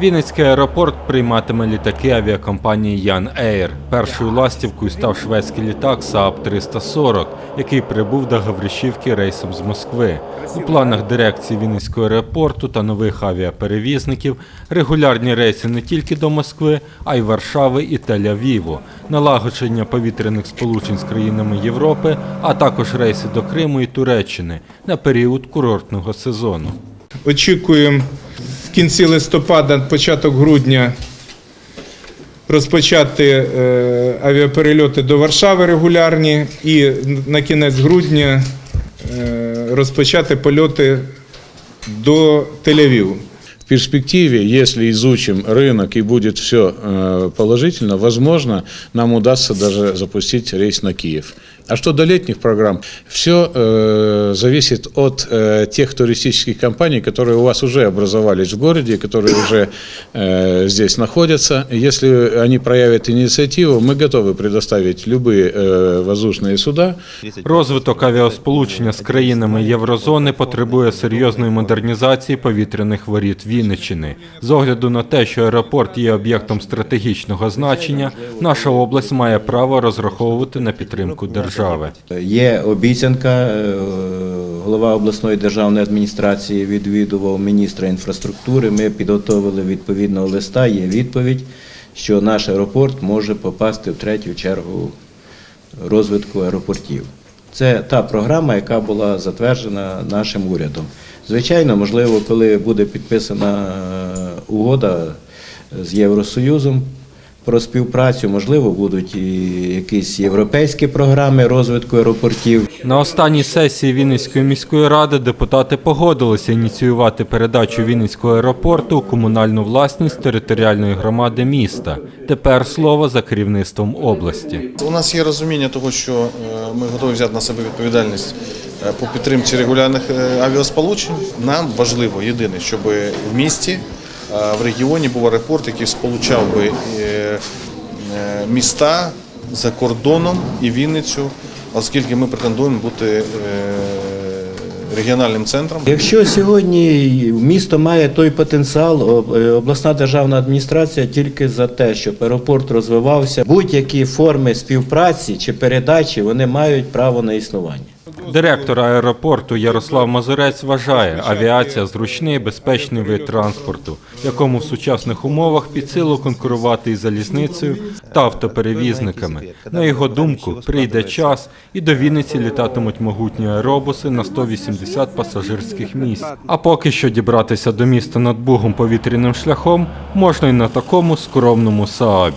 Вінницький аеропорт прийматиме літаки авіакомпанії Ян Ейр. Першою ластівкою став шведський літак Saab 340, який прибув до Гавришівки рейсом з Москви. У планах дирекції Вінницького аеропорту та нових авіаперевізників регулярні рейси не тільки до Москви, а й Варшави і Тель-Авіву, налагодження повітряних сполучень з країнами Європи, а також рейси до Криму і Туреччини на період курортного сезону. Очікуємо кінці листопада, початок грудня розпочати е, авіаперельоти до Варшави регулярні і на кінець грудня е, розпочати польоти до Тель-Авіву В перспективе, если изучим рынок и будет все положительно, возможно, нам удастся даже запустить рейс на Киев. А что до летних программ? Все зависит от э, тех туристических компаний, которые у вас уже образовались в городе, которые уже э, здесь находятся. Если они проявят инициативу, мы готовы предоставить любые э, воздушные суда. Розвиток авіасполучення з країнами Єврозони потребує серйозної модернізації повітряних воріт Вінниччини. З огляду на те, що аеропорт є об'єктом стратегічного значення, наша область має право розраховувати на підтримку держави. Є обіцянка, е, голова обласної державної адміністрації відвідував міністра інфраструктури. Ми підготовили відповідного листа. Є відповідь, що наш аеропорт може попасти в третю чергу розвитку аеропортів. Це та програма, яка була затверджена нашим урядом. Звичайно, можливо, коли буде підписана е, угода з Євросоюзом про співпрацю, можливо, будуть і якісь європейські програми розвитку аеропортів. На останній сесії Вінницької міської ради депутати погодилися ініціювати передачу Вінницького аеропорту у комунальну власність територіальної громади міста. Тепер слово за керівництвом області. У нас є розуміння того, що е, ми готові взяти на себе відповідальність е, по підтримці регулярних е, авіасполучень. Нам важливо єдине, щоб в місті, в регіоні був аеропорт, який сполучав би е, е, міста за кордоном і Вінницю, оскільки ми претендуємо бути е, регіональним центром. Якщо сьогодні місто має той потенціал, е, обласна державна адміністрація тільки за те, щоб аеропорт розвивався, будь-які форми співпраці чи передачі вони мають право на існування. Директор аеропорту Ярослав Мазурець вважає, авіація зручний безпечний вид транспорту, якому в сучасних умовах під силу конкурувати із залізницею та автоперевізниками. На його думку, прийде час, і до Вінниці літатимуть могутні аеробуси на 180 пасажирських місць. А поки що дібратися до міста над Бугом повітряним шляхом можна й на такому скромному Saab.